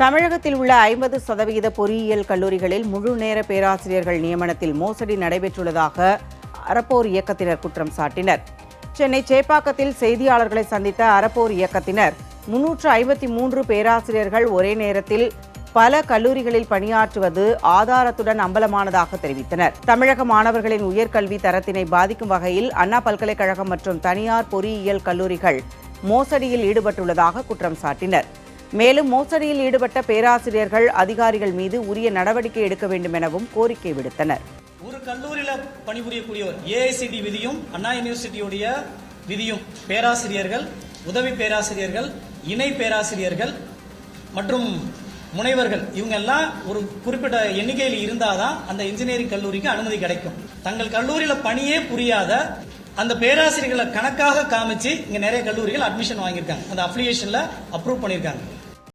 தமிழகத்தில் உள்ள ஐம்பது சதவிகித பொறியியல் கல்லூரிகளில் முழு நேர பேராசிரியர்கள் நியமனத்தில் மோசடி நடைபெற்றுள்ளதாக அறப்போர் இயக்கத்தினர் குற்றம் சாட்டினர். சென்னை சேப்பாக்கத்தில் செய்தியாளர்களை சந்தித்த அறப்போர் இயக்கத்தினர் முன்னூற்று ஐம்பத்தி மூன்று பேராசிரியர்கள் ஒரே நேரத்தில் பல கல்லூரிகளில் பணியாற்றுவது ஆதாரத்துடன் அம்பலமானதாக தெரிவித்தனர். தமிழக மாணவர்களின் உயர்கல்வி தரத்தினை பாதிக்கும் வகையில் அண்ணா பல்கலைக்கழகம் மற்றும் தனியார் பொறியியல் கல்லூரிகள் மோசடியில் ஈடுபட்டுள்ளதாக குற்றம் சாட்டினர். மேலும் மோசடியில் ஈடுபட்ட பேராசிரியர்கள் அதிகாரிகள் மீது உரிய நடவடிக்கை எடுக்க வேண்டும் எனவும் கோரிக்கை விடுத்தனர். ஒரு கல்லூரியில் பணிபுரியக்கூடியவர் ஏஐசிடி விதியும் அண்ணா யூனிவர்சிட்டியுடைய விதியும் பேராசிரியர்கள் உதவி பேராசிரியர்கள் இணை பேராசிரியர்கள் மற்றும் முனைவர்கள் இவங்க எல்லாம் ஒரு குறிப்பிட்ட எண்ணிக்கையில் இருந்தாதான் அந்த இன்ஜினியரிங் கல்லூரிக்கு அனுமதி கிடைக்கும். தங்கள் கல்லூரியில் பணியே புரியாத அந்த பேராசிரியர்களை கணக்காக காமிச்சு இங்க நிறைய கல்லூரிகள் அட்மிஷன் வாங்கியிருக்காங்க. அந்த அப்ளிகேஷன்ல அப்ரூவ் பண்ணியிருக்காங்க.